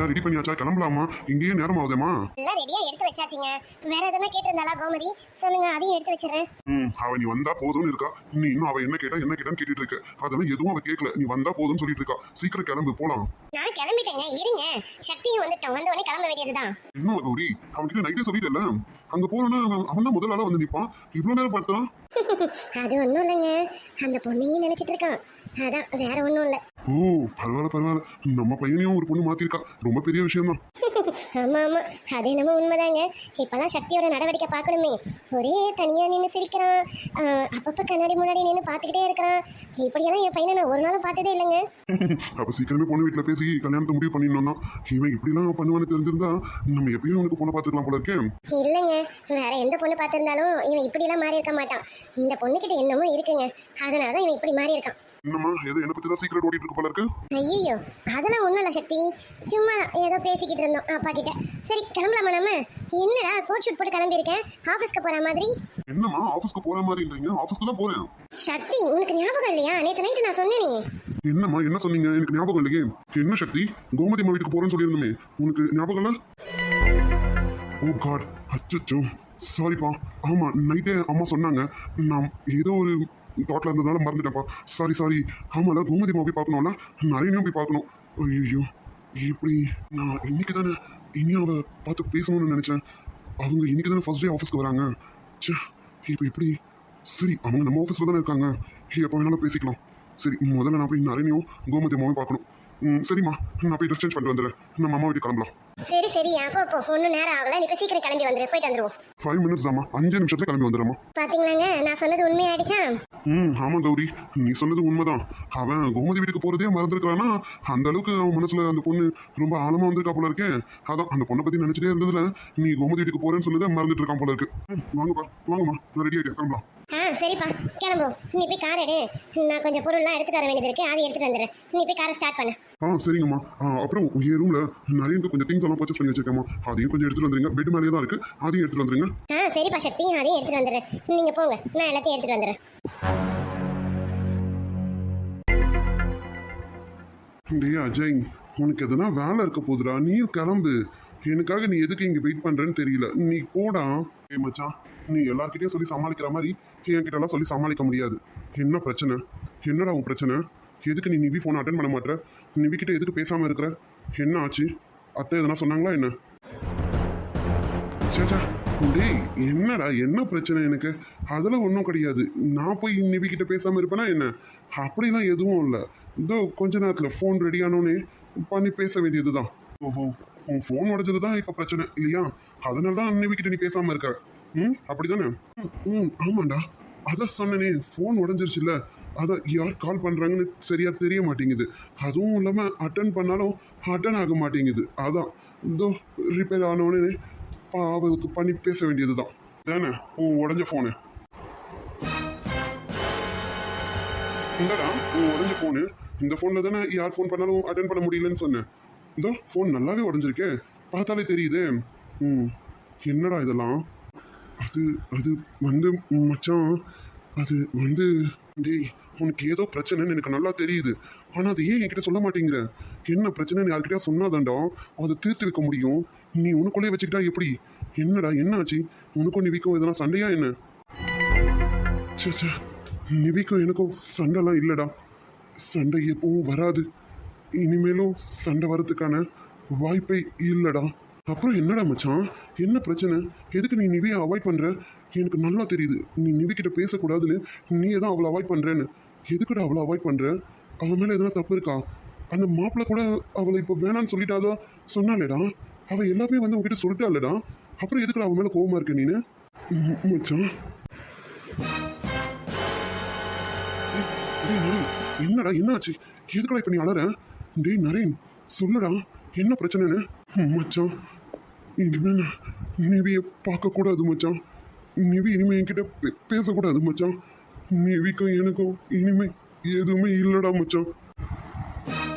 பண்ணியாச்சா ரெடி பண்ணியாச்சா? கிளம்பலாமா? இங்கேயே நேரம் ஆகுதேமா எல்லாம் ரெடியா எடுத்து வச்சாச்சுங்க. வேற எதனா கேட்டிருந்தாளா கோமதி? சொல்லுங்க அதையும் எடுத்து வச்சிடுறேன். ம் அவ நீ வந்தா போதும்னு இருக்கா. நீ இன்னும் அவ என்ன கேட்டா என்ன கேட்டான்னு கேட்டுட்டு இருக்க. அதெல்லாம் எதுவும் அவ கேட்கல நீ வந்தா போதும்னு சொல்லிட்டு இருக்கா. சீக்கிரம் கிளம்பு போலாம். நான் கிளம்பிட்டேங்க. இருங்க. சக்தியும் வந்துட்டோம். வந்த உடனே கிளம்ப வேண்டியதுதான். இன்னும் கௌரி? அவன்கிட்ட நைட்டே சொல்லிட்டல அங்க போனா அவன் தான் முதல் ஆளா வந்து நிப்பான். இவ்வளவு நேரம் பார்த்தான் அது ஒன்றும் இல்லைங்க. அந்த பொண்ணையும் நினைச்சிட்டு இருக்கான். அதான் வேற ஒன்றும் இல்லை. ஓ பரவாயில்ல பரவாயில்ல. நம்ம பையனையும் ஒரு பொண்ணு மாத்திருக்கா. ரொம்ப பெரிய விஷயம் தான் ஆமா ஆமா. அது என்னமோ உண்மைதாங்க. இப்பெல்லாம் சக்தியோட நடவடிக்கை பார்க்கணுமே. ஒரே தனியா நின்று சிரிக்கிறான். அப்பப்ப கண்ணாடி முன்னாடி நின்று பார்த்துக்கிட்டே இருக்கிறான். இப்படியெல்லாம் என் பையனை நான் ஒரு நாளும் பார்த்ததே இல்லைங்க. அப்ப சீக்கிரமே பொண்ணு வீட்டுல பேசி கல்யாணத்தை முடிவு பண்ணிடணும் இவன் இப்படிலாம் பண்ணுவான்னு தெரிஞ்சிருந்தா நம்ம எப்பயும் அவனுக்கு பொண்ணை பார்த்துக்கலாம் போல இருக்கேன் இல்லைங்க. வேற எந்த பொண்ணு பார்த்திருந்தாலும் இவன் இப்படிலாம் மாறி இருக்க மாட்டான். இந்த பொண்ணுகிட்ட என்னமோ இருக்குங்க. அதனால தான் இவன் இப்படி மாறி இருக்கான். என்னம்மா ஏதோ என்ன பத்தி தான் சீக்கிரம் ஓடிட்டு இருக்கு போல இருக்கு. ஐயோ அதெல்லாம் ஒன்றும் இல்லை சக்தி. சும்மா ஏதோ பேசிக்கிட்டு இருந்தோம் அப்பா கிட்ட சரி கிளம்பலாமா நம்ம? என்னடா கோட் ஷூட் போட்டு கிளம்பியிருக்கேன் ஆஃபீஸ்க்கு போகிற மாதிரி? என்னம்மா ஆபீஸ்க்கு போற மாதிரி ஆபீஸ்க்கு தான் போறேன். சக்தி உனக்கு ஞாபகம் இல்லையா? நேற்று நைட்டு நான் சொன்னேனே. என்னம்மா என்ன சொன்னீங்க? எனக்கு ஞாபகம் இல்லையே. என்ன சக்தி? கோமதி அம்மா வீட்டுக்கு போறேன்னு சொல்லியிருந்தோமே. உனக்கு ஞாபகம் இல்ல? ஓ காட் அச்சச்சோ. சாரிப்பா ஆமா நைட்டே அம்மா சொன்னாங்க. நான் ஏதோ ஒரு தாட்டில் இருந்ததுனால மறந்துட்டேன்ப்பா. சாரி சாரி ஆமாம்ல கோமதி அம்மா போய் பார்க்கணும்ல? நிறைய போய் பார்க்கணும். ஐயோ இப்படி நான் இன்னைக்கு தானே இனி அவளை பார்த்து பேசணும்னு நினச்சேன். அவங்க இன்னைக்கு தானே ஃபர்ஸ்ட் டே ஆஃபீஸ்க்கு வராங்க. சே இப்போ எப்படி? சரி அவங்க நம்ம ஆஃபீஸில் தானே இருக்காங்க. அப்போ வேணாலும் பேசிக்கலாம். சரி முதல்ல நான் போய் நரேனியும் கோமதி அம்மாவும் பார்க்கணும். ம், சரிம்மா. நான் போய் ட்ரெஸ் சேஞ்ச் பண்ணிட்டு வந்துடுறேன். நம்ம அம்மா வீட்டுக்கு கிளம்பலாம். சரி சரி அப்போ இப்போ ஒன்றும் நேரம் ஆகல. நீ இப்போ சீக்கிரம் கிளம்பி வந்துரு. போயிட்டு வந்துருவோம். ஃபைவ் மினிட்ஸ் தாம்மா. அஞ்சு நிமிஷத்துல கிளம்பி வந்துடுறேம்மா. பாத்தீங்களாங்க? நான் சொன்னது உண்மையாயிடுச்சா? ம் ஆமாம் கௌரி. நீ சொன்னது உண்மைதான். அவன் கோமதி வீட்டுக்கு போகிறதே மறந்துருக்கானா அந்த அளவுக்கு அவன் மனசுல அந்த பொண்ணு ரொம்ப ஆழமா வந்திருக்கா போல இருக்கே. அதான் அந்த பொண்ணை பற்றி நினச்சிட்டே இருந்ததுல நீ கோமதி வீட்டுக்கு போகிறேன்னு சொன்னதை மறந்துட்டு இருக்கான் போல இருக்கு. வாங்கப்பா வாங்கம்மா. நான் ரெடி ஆகிட்டேன் கிளம்பலாம். ஆ சரிப்பா. கிளம்புவோம். நீ போய் கார் எடு. நான் கொஞ்சம் பொருள்லாம் எடுத்துட்டு வர வேண்டியது இருக்கு. அதை எடுத்துட்டு வந்துடுறேன் நீ போய் காரை ஸ்டார்ட் பண்ணு. ஆ சரிங்கம்மா. ஆ, அப்புறம் என் ரூமில் நிறைய கொஞ்சம் திங்ஸ் எல்லாம் பர்ச்சேஸ் பண்ணி வச்சிருக்கேம்மா. அதையும் கொஞ்சம் எடுத்துட்டு வந்துருங்க. பெட் மேலேயே தான் இருக்கு. அதையும் எடுத்துட்டு வந்துருங்க. ஆ சரிப்பா சக்தி. அதையும் எடுத்துட்டு வந்துடுறேன் நீங்க போங்க. நான் எல்லாத்தையும் எடுத்துட்டு வந்துடுறேன் டேய் அஜய் உனக்கு எதனா வேலை இருக்க போதுடா. நீயும் கிளம்பு. எனக்காக நீ எதுக்கு இங்கே வெயிட் பண்ணுறேன்னு தெரியல. நீ போடா. ஏ மச்சான். நீ எல்லார்கிட்டயும் சொல்லி சமாளிக்கிற மாதிரி என்கிட்டலாம் சொல்லி சமாளிக்க முடியாது. என்ன பிரச்சனை? என்னடா உன் பிரச்சனை? எதுக்கு நீ நிவி ஃபோன் அட்டன் பண்ண மாட்டேற நிவிக்கிட்ட எதுக்கு பேசாமல் இருக்கிற? என்ன ஆச்சு? அத்தை எதனா சொன்னாங்களா என்ன? சேச்சா டேய் என்னடா? என்ன பிரச்சனை எனக்கு? அதெல்லாம் ஒன்றும் கிடையாது. நான் போய் நிவி பேசாமல் இருப்பேனா என்ன? அப்படிலாம் எதுவும் இல்லை. இதோ கொஞ்ச நேரத்தில் ஃபோன் ரெடி ஆனோடனே பண்ணி பேச வேண்டியது தான் ஓஹோ உன் ஃபோன் உடஞ்சது தான் இப்போ பிரச்சனை இல்லையா? அதனால தான் நிவிக்கிட்ட கிட்ட நீ பேசாமல் இருக்க. ம் அப்படிதானே? ம், ம் ஆமாண்டா. அதான் சொன்னனே ஃபோன் உடஞ்சிருச்சுல்ல. அதான் யார் கால் பண்ணுறாங்கன்னு சரியாக தெரிய மாட்டேங்குது. அதுவும் இல்லாமல் அட்டன் பண்ணாலும் அட்டன் ஆக மாட்டேங்குது. அதான். இதோ ரிப்பேர் ஆனவுடனே அவளுக்கு பண்ணி பேச வேண்டியது தான் தானே உன் உடஞ்ச ஃபோனு இந்தடா உன் உடஞ்ச ஃபோனு இந்த ஃபோனில் தானே யார் ஃபோன் பண்ணாலும் அட்டன் பண்ண முடியலன்னு சொன்னேன். இதோ ஃபோன் நல்லாவே உடஞ்சிருக்கே. பார்த்தாலே தெரியுதே. ம். என்னடா இதெல்லாம்? அது அது வந்து மச்சான் அது வந்து டேய் உனக்கு ஏதோ பிரச்சனைன்னு எனக்கு நல்லா தெரியுது. ஆனால் அது ஏன் என்கிட்ட சொல்ல மாட்டேங்கிற? என்ன பிரச்சனைன்னு யார்கிட்டயா சொன்னாதாண்டா அதை தீர்த்து வைக்க முடியும். நீ உனக்குள்ளே வச்சுக்கிட்டா எப்படி? என்னடா என்ன ஆச்சு உனக்கும் நிவிக்கும் இதெல்லாம் சண்டையா என்ன? ச்சே சே நிவிக்கும் எனக்கும் சண்டைலாம் இல்லைடா. சண்டை எப்பவும் வராது. இனிமேலும் சண்டை வரதுக்கான வாய்ப்பே இல்லைடா. அப்புறம் என்னடா மச்சான்? என்ன பிரச்சனை? எதுக்கு நீ நிவியை அவாய்ட் பண்ற? எனக்கு நல்லா தெரியுது. நீ நிவிக்கிட்ட பேசக்கூடாதுன்னு நீ எதான் அவளை அவாய்ட் பண்றேன்னு. எதுக்குடா அவளை அவாய்ட் பண்ற? அவன் மேலே எதனா தப்பு இருக்கா? அந்த மாப்பிள்ளை கூட அவளை இப்போ வேணான்னு சொல்லிட்டாதா? சொன்னாலேடா அவள் எல்லாமே வந்து உன்கிட்ட சொல்லிட்டாலடா அப்புறம் எதுக்குடா அவன் மேலே கோவமா இருக்க நீனு? ம், மச்சான். என்னடா என்னாச்சு? எதுக்குடா இப்போ நீ அலற? டேய் நரேன். சொல்லுடா. என்ன பிரச்சனைன்னு? மச்சான். இனிமே நான் நிவியை பார்க்கக்கூடாது மச்சான். நிவி இனிமே என்கிட்ட பே- பேசக்கூடாது மச்சான். நிவிக்கும் எனக்கும் இனிமே எதுவுமே இல்லடா மச்சான்.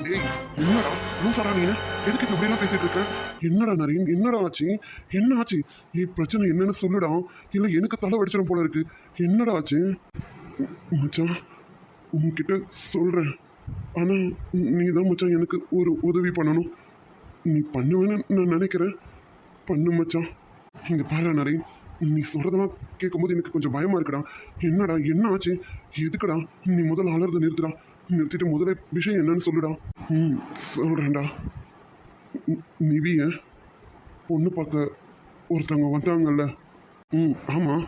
டேய் என்னடா? லூசாடா நீ எதுக்கு இப்ப இப்படிலாம் பேசிட்டு இருக்க? என்னடா நரேன் என்னடா ஆச்சு? என்ன ஆச்சு? ஏ பிரச்சனை என்னன்னு சொல்லுடா. இல்ல எனக்கு தலை வடிச்சிடும் போல இருக்கு. என்னடா ஆச்சு? ம- மச்சான் உன்கிட்ட சொல்றேன். ஆனா நீ தான் மச்சான் எனக்கு ஒரு உதவி பண்ணணும். நீ பண்ணுவேன்னு நான் நினைக்கிறேன். பண்ணு மச்சான். இங்கே பாரு நரேன் நீ சொல்கிறதெல்லாம் கேட்கும்போது எனக்கு கொஞ்சம் பயமாக இருக்குடா. என்னடா என்ன ஆச்சு? எதுக்குடா? நீ முதல்ல அலறத நிறுத்துடா. நிறுத்திட்டு முதல்ல விஷயம் என்னன்னு சொல்லுடா. ம் சொல்கிறேன்டா நிவிய பொண்ணு பார்க்க ஒருத்தவங்க வந்தாங்கல்ல. ம் ஆமாம்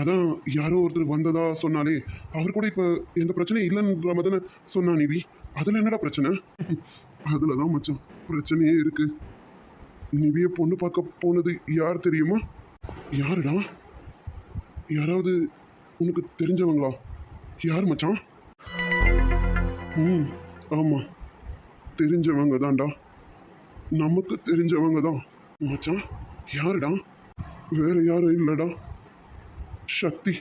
அதான் யாரோ ஒருத்தர் வந்ததா சொன்னாலே. அவர் கூட இப்போ எந்த பிரச்சனையும் இல்லைன்ற மாதிரி தானே சொன்னா நிவி. அதில் என்னடா பிரச்சனை? அதில் தான் மச்சான் பிரச்சனையே இருக்குது நிவிய பொண்ணு பார்க்க போனது யார் தெரியுமா? யாருடா? யாராவது உனக்கு தெரிஞ்சவங்களா? யார் மச்சான்? ம் ஆமாம் தெரிஞ்சவங்க தான்டா. நமக்கு தெரிஞ்சவங்க தான் மச்சான் யாருடா? வேற யாரும் இல்லைடா. சக்தி.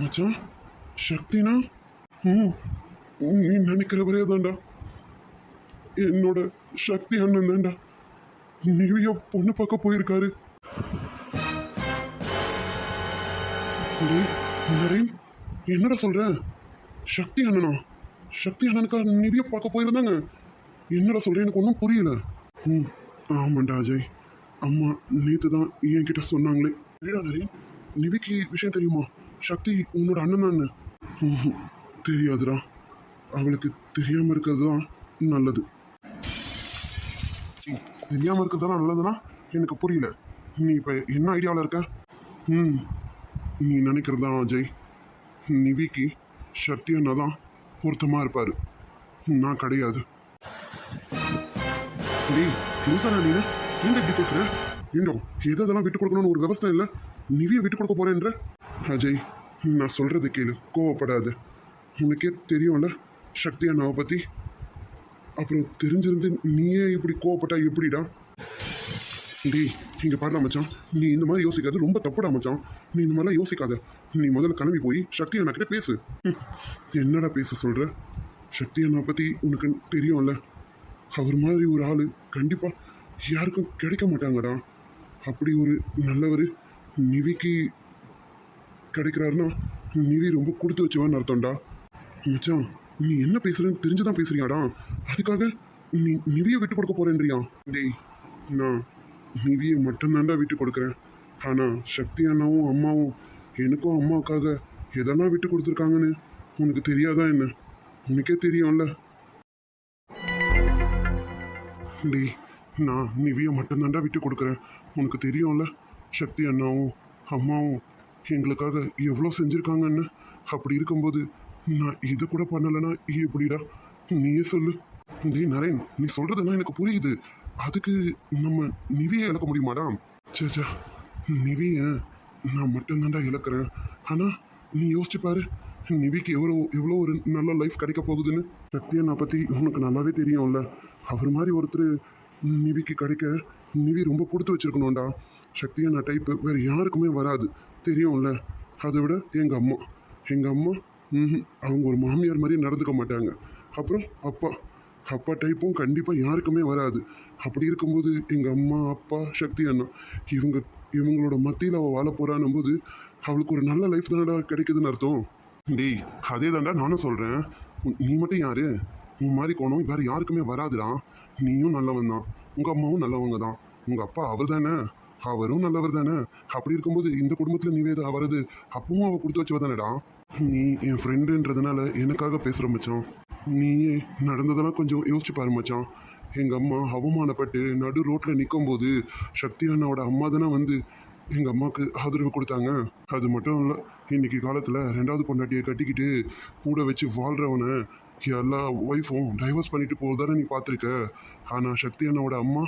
மச்சான் சக்தினா? ம் நீ நினைக்கிறவரே தான்டா என்னோட சக்தி அண்ணன் தான்டா. நிவிய பொண்ணு பார்க்க போயிருக்காரு. நரேன், என்னடா சொல்ற? சக்தி அண்ணனா? சக்தி அண்ணனுக்கா நிதியை பார்க்க போயிருந்தாங்க. என்னடா சொல்ற? எனக்கு ஒன்றும் புரியல. ம் ஆமாண்டா அஜய். அம்மா நேற்று தான் என்கிட்ட சொன்னாங்களே. ஏடா நரேன் நிவிக்கு விஷயம் தெரியுமா? சக்தி உன்னோட அண்ணன் தான்? தெரியாதுடா. அவளுக்கு தெரியாமல் இருக்கிறது தான் நல்லது. தெரியாமல் தெரியாம இருக்கிறது நல்லதுன்னா எனக்கு புரியல. நீ இப்போ என்ன ஐடியாவில் இருக்க? ம் நீ நினைக்கிறது தான் அஜய் நிவிக்கு சக்தி அண்ணா தான் பொருத்தமாக இருப்பார். நான் கிடையாது. டேய் லூசாடா நீ என்ன இப்படி பேசுற? ஏண்டோ அதெல்லாம் விட்டு கொடுக்கணும்னு ஒரு விவசாயம் இல்லை? நிவிய விட்டு கொடுக்க போறேன்ற? அஜய் நான் சொல்றது கேளு. கோவப்படாது. உனக்கே தெரியும்ல சக்தி அண்ணாவை பற்றி அப்புறம் தெரிஞ்சிருந்து நீயே இப்படி கோவப்பட்டா எப்படிடா? டேய் இங்கே பாருடா மச்சான். நீ இந்த மாதிரி யோசிக்காத ரொம்ப தப்புடா மச்சான். நீ இந்த மாதிரிலாம் யோசிக்காத. நீ முதல்ல கிளம்பி போய் சக்தி அண்ணா பேசு. ம், என்னடா பேச சொல்கிற சக்தி அண்ணா பற்றி உனக்கு தெரியும்ல. அவர் மாதிரி ஒரு ஆள் கண்டிப்பாக யாருக்கும் கிடைக்க மாட்டாங்கடா. அப்படி ஒரு நல்லவர் நிவிக்கு கிடைக்கிறாருன்னா நிவி ரொம்ப கொடுத்து வச்சவன்னு அர்த்தம்டா. மச்சான் நீ என்ன பேசுறேன்னு தெரிஞ்சுதான் பேசுறியாடா? அதுக்காக நீ நிவியை விட்டு கொடுக்க போறேன்றியா? டேய் நான் நிவியை மட்டும்தான்டா விட்டு கொடுக்குறேன். ஆனால் சக்தி அண்ணாவும் அம்மாவும் எனக்கும் அம்மாவுக்காக எதெல்லாம் விட்டு கொடுத்துருக்காங்கன்னு உனக்கு தெரியாதா என்ன? உனக்கே தெரியும்ல. டேய் நான் நிவியை மட்டும்தான்டா விட்டு கொடுக்குறேன். உனக்கு தெரியும்ல சக்தி அண்ணாவும் அம்மாவும் எங்களுக்காக எவ்வளோ செஞ்சுருக்காங்கன்னு? அப்படி இருக்கும்போது நான் இதை கூட பண்ணலைன்னா எப்படிடா? நீயே சொல்லு. டேய் நரேன் நீ சொல்கிறதெல்லாம் எனக்கு புரியுது. அதுக்கு நம்ம நிவியை இழக்க முடியுமாடா? சேச்சா சே நிவியை நான் மட்டும்தான்டா இழக்கிறேன். ஆனால் நீ யோசிச்சு பாரு. நிவிக்கு எவ்வளோ எவ்வளோ ஒரு நல்ல லைஃப் கிடைக்க போகுதுன்னு. சக்தியை நான் பற்றி உனக்கு நல்லாவே தெரியும்ல. அவர் மாதிரி ஒருத்தர் நிவிக்கு கிடைக்க நிவி ரொம்ப கொடுத்து வச்சுருக்கணும்டா. சக்தியை நான் டைப்பு வேறு யாருக்குமே வராது. தெரியும்ல. அதை விட எங்கள் அம்மா எங்கள் அம்மா ம்ஹும், அவங்க ஒரு மாமியார் மாதிரி நடந்துக்க மாட்டாங்க. அப்புறம் அப்பா அப்பா டைப்பும் கண்டிப்பாக யாருக்குமே வராது. அப்படி இருக்கும்போது எங்கள் அம்மா அப்பா சக்தி அண்ணா இவங்க இவங்களோட மத்தியில் அவள் வாழ போகிறான்னும் போது அவளுக்கு ஒரு நல்ல லைஃப் தானடா கிடைக்குதுன்னு அர்த்தம்? டேய் அதே தாண்டா நானும் சொல்கிறேன் நீ மட்டும் யார்? உன் மாதிரி கோணம் வேறு யாருக்குமே வராதுடா. நீயும் நல்லவன் தான். உங்கள் அம்மாவும் நல்லவங்க தான். உங்கள் அப்பா அவர் தானே? அவரும் நல்லவர் தானே? அப்படி இருக்கும்போது இந்த குடும்பத்தில் நிவேதா வரது அப்பவும் அவள் கொடுத்து வச்சவ தானேடா? நீ என் ஃப்ரெண்டுன்றதுனால எனக்காக பேசுகிற மச்சான். நீயே நடந்ததெல்லாம் கொஞ்சம் யோசிச்சு பாரு மச்சான். எங்கள் அம்மா அவமானப்பட்டு நடு ரோட்டில் நிற்கும் போது சக்தி அண்ணாவோட அம்மா தானே வந்து எங்கள் அம்மாவுக்கு ஆதரவு கொடுத்தாங்க. அது மட்டும் இல்லை இன்னைக்கு காலத்தில் ரெண்டாவது பொண்டாட்டியை கட்டிக்கிட்டு கூட வச்சு வாழ்கிறவனை எல்லா ஒய்ஃபும் டைவர்ஸ் பண்ணிட்டு போகிறதானே நீ பார்த்துருக்க. ஆனால் சக்தி அண்ணாவோட அம்மா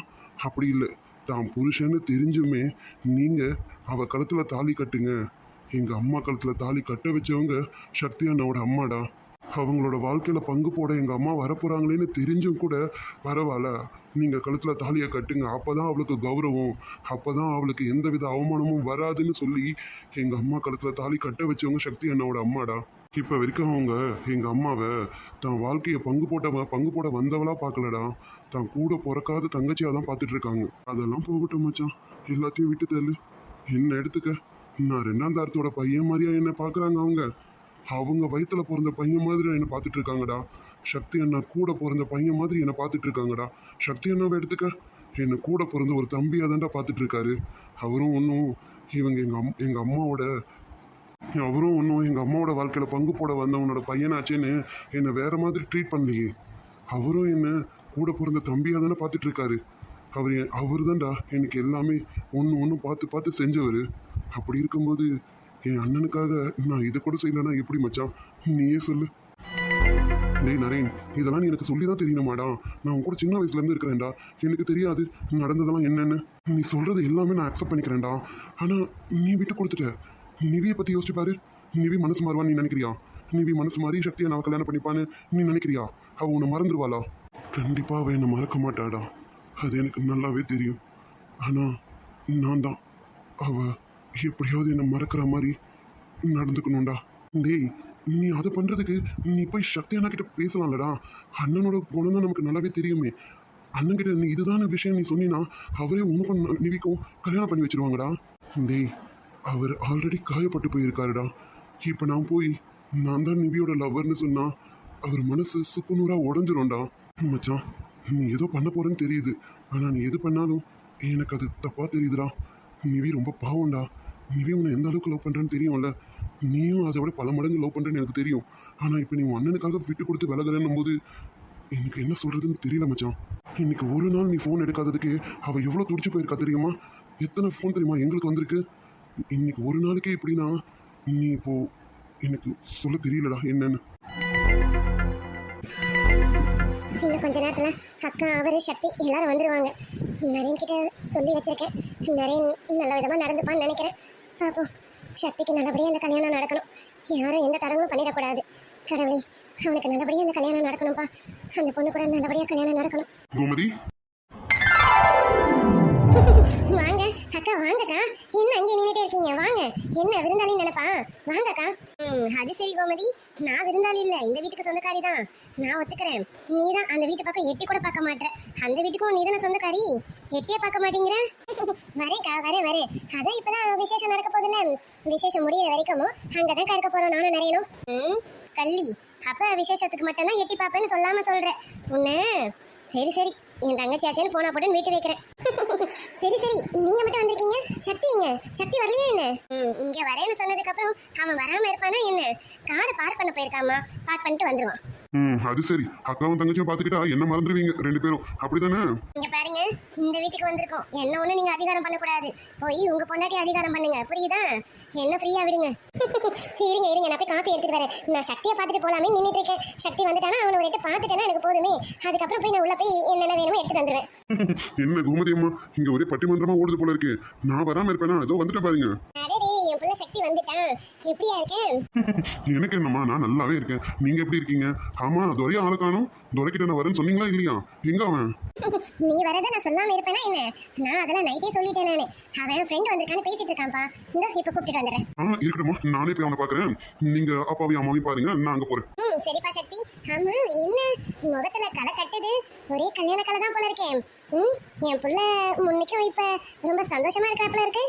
அப்படி இல்லை. தான் புருஷன்னு தெரிஞ்சுமே நீங்கள் அவள் கழுத்தில் தாலி கட்டுங்க. எங்கள் அம்மா கழுத்தில் தாலி கட்ட வச்சவங்க சக்தி அண்ணாவோட அம்மாடா. அவங்களோட வாழ்க்கையில் பங்கு போட எங்கள் அம்மா வரப்போகிறாங்களேன்னு தெரிஞ்சும் கூட பரவாயில்ல. நீங்கள் கழுத்தில் தாலியை கட்டுங்க. அப்போ தான் அவளுக்கு கௌரவம். அப்போ தான் அவளுக்கு எந்தவித அவமானமும் வராதுன்னு சொல்லி எங்கள் அம்மா கழுத்தில் தாலி கட்ட வச்சவங்க சக்தி அண்ணாவோட அம்மாடா. இப்போ வரைக்கும் அவங்க எங்கள் அம்மாவை தன் வாழ்க்கையை பங்கு போட்டவ பங்கு போட வந்தவளா பார்க்கலடா. தான் கூட பிறக்காத தங்கச்சியாக தான் பார்த்துட்ருக்காங்க அதெல்லாம் போகட்டும் மச்சான். எல்லாத்தையும் விட்டு தள்ளு. என்ன எடுத்துக்க? நான் ரெண்டாம் தாரத்தோட பையன் மாதிரியா என்னை பார்க்குறாங்க அவங்க. அவங்க வயிற்றில் பிறந்த பையன் மாதிரி என்னை பார்த்துட்டு இருக்காங்கடா. சக்தி அண்ணா கூட பிறந்த பையன் மாதிரி என்னை பார்த்துட்டு இருக்காங்கடா. சக்தி அண்ணாவை எடுத்துக்க. என்னை கூட பிறந்த ஒரு தம்பியாக தான்டா பார்த்துட்டு இருக்காரு. அவரும் ஒன்றும் இவங்க எங்கள் அம் எங்கள் அம்மாவோட அவரும் ஒன்றும் எங்கள் அம்மாவோட வாழ்க்கையில் பங்கு போட வந்தவனோட பையனாச்சேன்னு என்னை வேறு மாதிரி ட்ரீட் பண்ணலையே. அவரும் என்னை கூட பிறந்த தம்பியாக தானே பார்த்துட்ருக்காரு அவர் அவர் தான்டா எனக்கு எல்லாமே ஒன்று ஒன்று பார்த்து பார்த்து செஞ்சவர். அப்படி இருக்கும்போது என் அண்ணனுக்காக நான் இதை கூட செய்யலன்னா எப்படி மச்சான்? நீயே சொல்லு. டேய் நரேன் இதெல்லாம் நீ எனக்கு சொல்லி தான் தெரியணுமாடா. நான் உன் கூட சின்ன வயசுலேருந்து இருக்கிறேன்டா. எனக்கு தெரியாது நடந்ததெல்லாம் என்னென்னு. நீ சொல்கிறது எல்லாமே நான் அக்செப்ட் பண்ணிக்கிறேன்டா. ஆனால் நீ விட்டு கொடுத்துட்ட. நிவியை பற்றி யோசிச்சு பாரு. நிவி மனசு மாறுவான்னு நீ நினைக்கிறியா? நிவி மனசு மாறி சக்தியை நான் கல்யாணம் பண்ணிப்பான்னு நீ நினைக்கிறியா? அவள் உன்னை மறந்துடுவாளா கண்டிப்பாக அவள் என்னை மறக்க மாட்டாடா. அது எனக்கு நல்லாவே தெரியும். ஆனால் நான் தான். அவள் எப்படியாவது என்னை மறக்கிற மாதிரி நடந்துக்கணும்டா. டேய் நீ அதை பண்ணுறதுக்கு நீ போய் சக்தி அண்ணா கிட்ட பேசலாம்லடா. அண்ணனோட குணம் தான் நமக்கு நல்லாவே தெரியுமே. அண்ணன் கிட்ட நீ இதுதான விஷயம் நீ சொன்னினா அவரே உனக்கும் நிவிக்கும் கல்யாணம் பண்ணி வச்சிருவாங்கடா. டேய் அவர் ஆல்ரெடி காயப்பட்டு போயிருக்காருடா. இப்போ நான் போய் நான் தான் நிவியோட லவ்வர்னு சொன்னா அவர் மனசு சுக்குநூறாக உடஞ்சிரும்டா. மச்சான் நீ ஏதோ பண்ண போறேன்னு தெரியுது. ஆனால் நீ எது பண்ணாலும் எனக்கு அது தப்பாக தெரியுதுடா. நிவி ரொம்ப பாவம்டா. நிவி உன்னை எந்த அளவுக்கு லவ் பண்ணுறேன்னு தெரியும்ல? நீயும் அதை விட பல மடங்கு லவ் பண்ணுறேன்னு எனக்கு தெரியும். ஆனால் இப்போ நீ அண்ணனுக்காக விட்டு கொடுத்து விலகலன்னும் போது எனக்கு என்ன சொல்கிறதுன்னு தெரியல மச்சான். இன்னைக்கு ஒரு நாள் நீ ஃபோன் எடுக்காததுக்கு அவள் எவ்வளோ துடிச்சு போயிருக்கா தெரியுமா? எத்தனை ஃபோன் தெரியுமா எங்களுக்கு வந்திருக்கு? இன்னைக்கு ஒரு நாளைக்கே இப்படின்னா நீ இப்போ எனக்கு சொல்ல தெரியலடா என்னன்னு. இன்னும் கொஞ்ச நேரத்தில் அக்கா அவரு சக்தி எல்லாரும் வந்துருவாங்க. நரேன் கிட்ட சொல்லி வச்சிருக்கேன். நரேன் நல்ல விதமாக நடந்துப்பான்னு நினைக்கிறேன். பாப்போம் சக்திக்கு நல்லபடியாக அந்த கல்யாணம் நடக்கணும். யாரும் எந்த தடங்களும் பண்ணிடக்கூடாது. கடவுளே அவனுக்கு நல்லபடியாக அந்த கல்யாணம் நடக்கணும்ப்பா அந்த பொண்ணு கூட நல்லபடியாக கல்யாணம் நடக்கணும். கோமதி வாங்கக்கா. என்ன அங்கே நின்றுட்டே இருக்கீங்க? வாங்க. என்ன விருந்தாளி நினைப்பா? வாங்கக்கா. ம் அது சரி கோமதி. நான் விருந்தாளி இல்லை. இந்த வீட்டுக்கு சொந்தக்காரி தான். நான் ஒத்துக்கிறேன். நீ தான் அந்த வீட்டு பக்கம் எட்டி கூட பார்க்க மாட்டேன் அந்த வீட்டுக்கும் நீ தானே சொந்தக்காரி? எட்டியே பார்க்க மாட்டேங்கிற? வரேன்க்கா வரேன் வரேன். அதான் இப்போதான் விசேஷம் நடக்க போகுதுல்ல. விசேஷம் முடியிற வரைக்கும் அங்கதான் இருக்க போகிறோம் நானும் நிறையணும் ம் கள்ளி. அப்போ விசேஷத்துக்கு மட்டும்தான் எட்டி பார்ப்பேன்னு சொல்லாமல் சொல்கிறேன் உன்ன. சரி சரி. என் தங்கச்சி ஆச்சேன்னு போனா போட்டுன்னு வீட்டு வைக்கிறேன். சரி சரி. நீங்க மட்டும் வந்திருக்கீங்க. சக்தி எங்க? சக்தி வரலையா என்ன? இங்க வரேன்னு சொன்னதுக்கு அப்புறம் அவன் வராம இருப்பானா என்ன? காரை பார்க் பண்ண போயிருக்காமா பார்க் பண்ணிட்டு வந்துருவான். ம் அது சரி. அக்காவும் தங்கச்சியும் பார்த்துக்கிட்டா என்ன மறந்துடுவீங்க ரெண்டு பேரும். அப்படிதானே? இங்க பாருங்க இந்த வீட்டுக்கு வந்திருக்கோம். என்ன ஒண்ணு நீங்க அதிகாரம் பண்ணக்கூடாது. போய் உங்க பொண்டாட்டி அதிகாரம் பண்ணுங்க. புரியுதா? என்ன ஃப்ரீயா விடுங்க. இருங்க இருங்க. நான் போய் காஃபி எடுத்துட்டு வரேன். நான் சக்தியை பார்த்துட்டு போலாமே நின்னுட்டு இருக்கேன். சக்தி வந்துட்டானா அவனை ஒரு எட்டு பார்த்துட்டேன்னா எனக்கு போதுமே. அதுக்கப்புறம் போய் நான் உள்ள போய் என்னென்ன வேணுமோ எடுத்துட்டு வந்துருவேன். என்ன கோமதி அம்மா? இங்க ஒரே பட்டிமன்றமா ஓடுது போல இருக்கு. நான் வராம இருப்பேனா? ஏதோ வந்துட்டு பாருங்க. பிள்ளை சக்தி வந்துட்டான் எப்படியா இருக்கேன் எனக்கு என்னம்மா நான் நல்லாவே இருக்கேன். நீங்க எப்படி இருக்கீங்க? ஆமா துரையா ஆளை காணும். துரைக்கிட்ட நான் வரேன்னு சொன்னீங்களா இல்லையா? எங்க அவன்? நீ வரத நான் சொல்லாம இருப்பேனா என்ன? நான் அதெல்லாம் நைட்டே சொல்லிட்டேன் நானு. அவன் ஃப்ரெண்ட் வந்திருக்கான்னு பேசிட்டு இருக்கான்ப்பா. இந்த இப்ப கூப்பிட்டு வந்துடுறேன் ஆ இருக்கட்டும்மா. நானே போய் அவனை பார்க்கறேன். நீங்க அப்பாவையும் அம்மாவையும் பாருங்க. நான் அங்க போறேன். ம் சரிப்பா சக்தி. ஆமா என்ன? முகத்துல களை கட்டுது. ஒரே கல்யாண கலை தான் போல இருக்கேன் ம் என் புள்ள முன்னைக்கும் இப்ப ரொம்ப சந்தோஷமா இருக்காப்புல இருக்கு.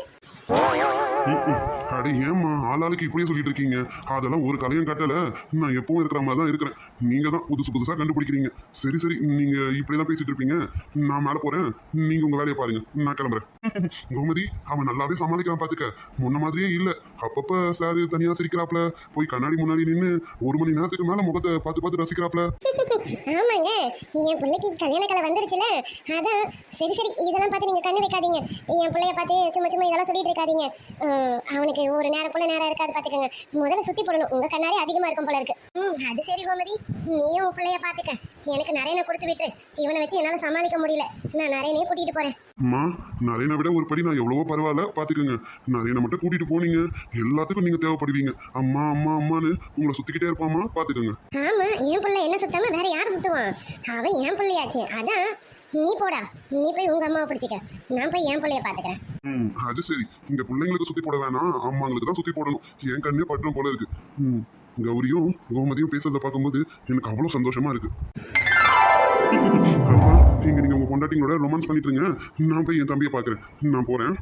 அட ஏம்மா? ஆளாளுக்கு இப்படியே சொல்லிட்டு இருக்கீங்க. அதெல்லாம் ஒரு கலையும் கட்டல. நான் எப்பவும் இருக்கிற மாதிரி தான் இருக்கிறேன். நீங்க தான் புதுசு புதுசா கண்டுபிடிக்கிறீங்க. சரி சரி. நீங்க இப்படியே தான் பேசிட்டு இருப்பீங்க. நான் மேல போறேன். நீங்க உங்க வேலையை பாருங்க. நான் கிளம்புறேன். கோமதி அவன் நல்லாவே சமாளிக்கிறான் பாத்துக்க. முன்ன மாதிரியே இல்லை. அப்பப்ப சார் தனியா சிரிக்கிறாப்ல. போய் கண்ணாடி முன்னாடி நின்னு ஒரு மணி நேரத்துக்கு மேல முகத்தை பார்த்து பார்த்து ரசிக்கிறாப்ல. ஆமாங்க என் பிள்ளைக்கு கல்யாண கலை வந்துருச்சுல. அதான் சரி சரி இதெல்லாம் பார்த்து நீங்க கண்ணு வைக்காதீங்க. என் பிள்ளைய பார்த்து சும்மா சும்மா இதெல்லாம் சொல்லிட்டு இருக்காதீங்க. அவனுக்கு ஒரு நேரம் போல நேரம் இருக்காது பாத்துக்கோங்க முதல்ல சுத்தி போடணும். உங்க கண்ணாடி அதிகமா இருக்கும் போல இருக்கு. ம் அது சரி கோமதி. நீயும் உன் பிள்ளைய பாத்துக்க எனக்கு நிறைய கொடுத்து விட்டு இவனை வச்சு என்னால சமாளிக்க முடியல. நான் நிறையனே கூட்டிட்டு போறேன். அம்மா நரேனை விட ஒரு படி நான் எவ்வளவோ பரவாயில்ல. பாத்துக்கோங்க. நரேனை மட்டும் கூட்டிட்டு போனீங்க. எல்லாத்துக்கும் நீங்க தேவைப்படுவீங்க. அம்மா அம்மா அம்மான்னு உங்களை சுத்திக்கிட்டே இருப்பாமா பாத்துக்கோங்க. ஆமா என் பிள்ளை என்ன சுத்தாம வேற யார் சுத்துவான்? அவன் என் பிள்ளையாச்சு. அதான் நீ போடா. நீ போய் உங்க அம்மாவை பிடிச்சிக்க. நான் போய் என் பிள்ளைய பாத்துக்கிறேன். ம் அது சரி. இந்த பிள்ளைங்களுக்கு சுத்தி போட வேணாம். அம்மாங்களுக்கு தான் சுத்தி போடணும். என் கண்ணே பற்றும் போல இருக்கு. ம் கௌரியும் கோமதியும் பேசுறத பார்க்கும்போது எனக்கு அவ்வளோ சந்தோஷமா இருக்கு. அப்பா நீங்க நீங்க பொண்டாட்டிங்களோட ரொமான்ஸ் பண்ணிட்டுருங்க நான் போய் என் தம்பியை பார்க்குறேன். நான் போறேன்.